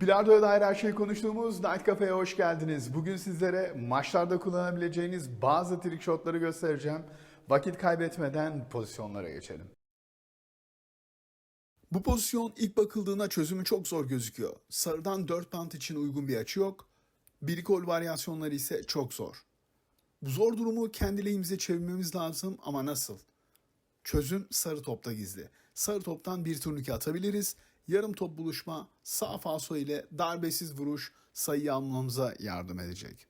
Bilardo'ya dair her şeyi konuştuğumuz Night Cafe'ye hoş geldiniz. Bugün sizlere maçlarda kullanabileceğiniz bazı trick shotları göstereceğim. Vakit kaybetmeden pozisyonlara geçelim. Bu pozisyon ilk bakıldığında çözümü çok zor gözüküyor. Sarıdan 4 pant için uygun bir açı yok. Bir kol varyasyonları ise çok zor. Bu zor durumu kendi lehimize çevirmemiz lazım ama nasıl? Çözüm sarı topta gizli. Sarı toptan bir turnike atabiliriz. Yarım top buluşma sağ falso ile darbesiz vuruş sayı almamıza yardım edecek.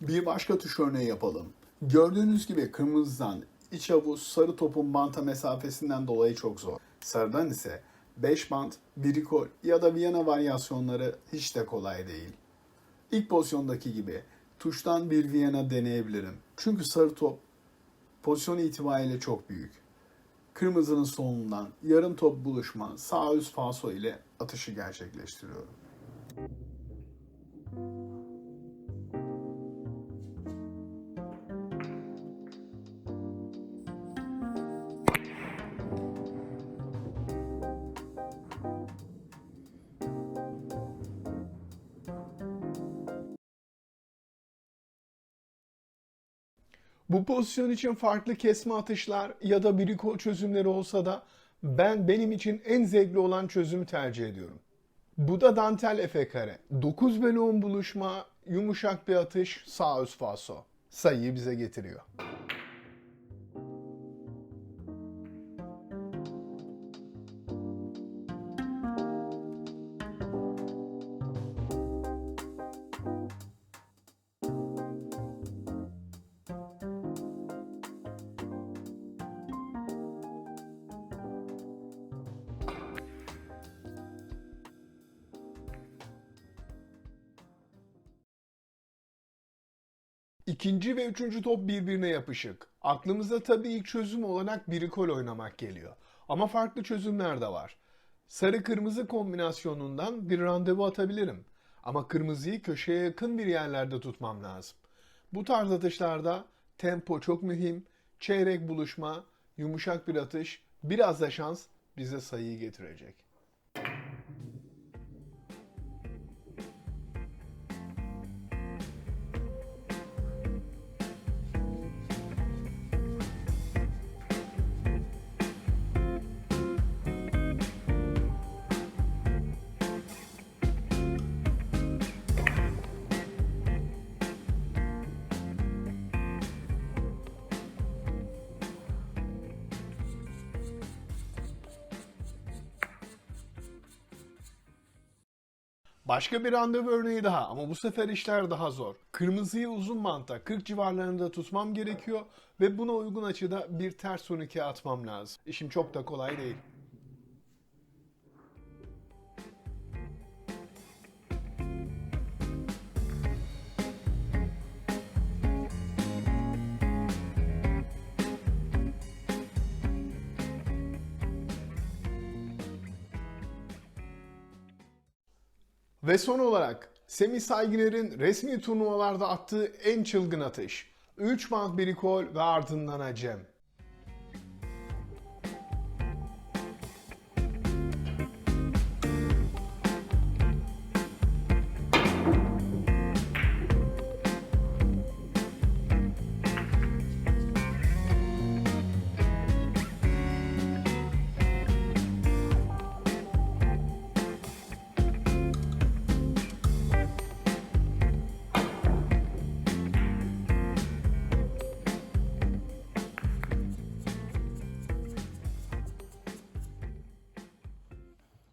Bir başka tuş örneği yapalım. Gördüğünüz gibi kırmızıdan iç havuz sarı topun banta mesafesinden dolayı çok zor. Sarıdan ise 5 bant, birikol ya da Viyana varyasyonları hiç de kolay değil. İlk pozisyondaki gibi tuştan bir Viyana deneyebilirim. Çünkü sarı top pozisyon itibariyle çok büyük. Kırmızının solundan yarım top buluşma sağ üst falso ile atışı gerçekleştiriyorum. Bu pozisyon için farklı kesme atışlar ya da birikol çözümleri olsa da ben benim için en zevkli olan çözümü tercih ediyorum. Bu da dantel efe kare. 9 bölü 10 buluşma, yumuşak bir atış, sağ üst falso. Sayıyı bize getiriyor. İkinci ve üçüncü top birbirine yapışık. Aklımıza tabii ilk çözüm olarak birikol oynamak geliyor. Ama farklı çözümler de var. Sarı kırmızı kombinasyonundan bir randevu atabilirim. Ama kırmızıyı köşeye yakın bir yerlerde tutmam lazım. Bu tarz atışlarda tempo çok mühim. Çeyrek buluşma, yumuşak bir atış, biraz da şans bize sayıyı getirecek. Başka bir randevu örneği daha ama bu sefer işler daha zor. Kırmızıyı uzun manta 40 civarlarında tutmam gerekiyor ve buna uygun açıda bir ters turnike atmam lazım. İşim çok da kolay değil. Ve son olarak Semih Saygıner'in resmi turnuvalarda attığı en çılgın atış. 3 band birikol ve ardından Acem.